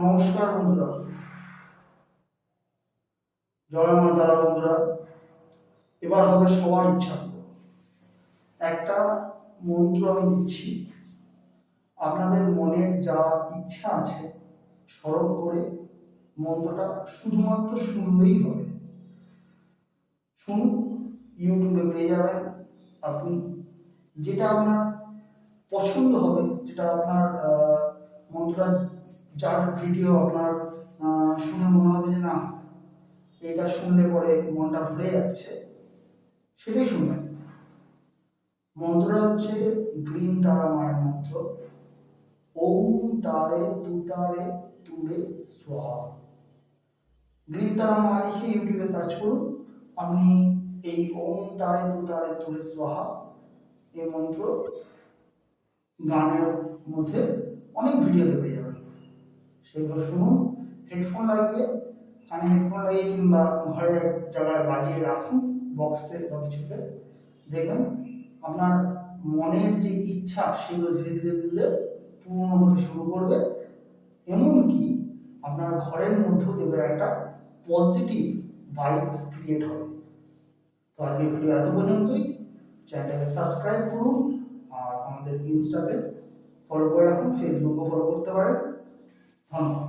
নমস্কার বন্ধুরা। জয় মা তারা বন্ধুরা। এবার হবে সবার ইচ্ছা একটা মন্ত্র আমি দিচ্ছি। আপনাদের মনের যা ইচ্ছা আছে, স্মরণ করে মন্ত্রটা শুধুমাত্র শুনলেই হবে। শুনুন ইউটিউবে পেয়ে যাবেন। আপনি যেটা আপনার পছন্দ হবে, যেটা আপনার মন্ত্রটা যার ভিডিও আপনার শুনে মনে হবে যে না, এটা শুনলে পরে মনটা ভুলে যাচ্ছে। সেটাই শুনবেন। মন্ত্রটা হচ্ছে গ্রিন তারা মায়ের মন্ত্র। ওম তারে তু তারে তুলে সোহা গ্রিন তারা মা লিখে ইউটিউবে সার্চ করুন। আপনি এই ওম তারে তুতারে তুলে সোহা এই মন্ত্র গানের মধ্যে অনেক ভিডিও যাবেন সেগুলো শুনুন হেডফোন লাগিয়ে কানে হেডফোন লাগিয়ে কিংবা ঘরে জায়গায় বাজিয়ে রাখুন বক্সে বা কিছুতে। দেখবেন আপনার মনের যে ইচ্ছা, সেগুলো ধীরে ধীরে ধীরে পূর্ণ হতে শুরু করবে। এমনকি আপনার ঘরের মধ্যেও দেবে একটা পজিটিভ ভাইবস ক্রিয়েট হবে। তো আজকের ভিডিও এত পর্যন্তই। চ্যানেলটাকে সাবস্ক্রাইব করুন আর আমাদের ইনস্টাতে ফলো করে রাখুন ফেসবুকও ফলো করতে পারেন। ধন্যবাদ নমস্কার